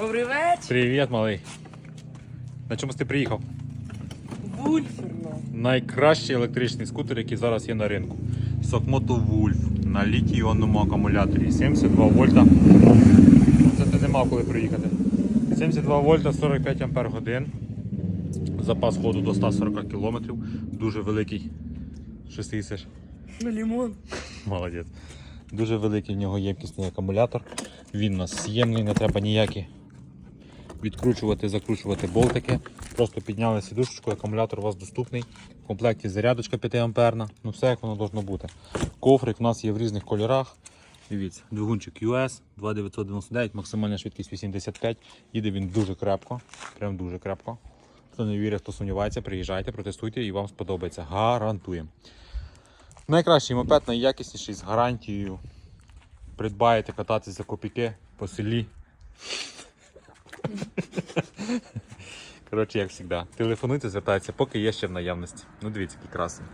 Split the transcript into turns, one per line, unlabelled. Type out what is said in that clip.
Добрий вечір.
Привіт, малий. На чомусь ти приїхав?
Вульферно.
Найкращий електричний скутер, який зараз є на ринку. Сокмото Вульф на літій-іонному акумуляторі. 72 вольта. Це ти не мав коли приїхати. 72 вольта, 45 ампер годин. Запас ходу до 140 км. Дуже великий. Що ти їсиш?
На лимон.
Молодець. Дуже великий в нього ємкісний акумулятор. Він у нас с'ємний, не треба ніякі відкручувати, закручувати болтики. Просто підняли сідушечку, акумулятор у вас доступний. В комплекті зарядочка 5 амперна. Ну все як воно должно бути. Кофрик у нас є в різних кольорах. Дивіться, двигунчик US 2999, максимальна швидкість 85. Їде він дуже крепко. Прям дуже крепко. Хто не вірить, хто сумнівається, приїжджайте, протестуйте і вам сподобається. Гарантуємо. Найкращий мопед, найякісніший з гарантією. Придбаєте кататися за копійки по селі. Коротше, як завжди. Телефонуйте, звертайтеся, поки є ще в наявності. Ну дивіться, який красний.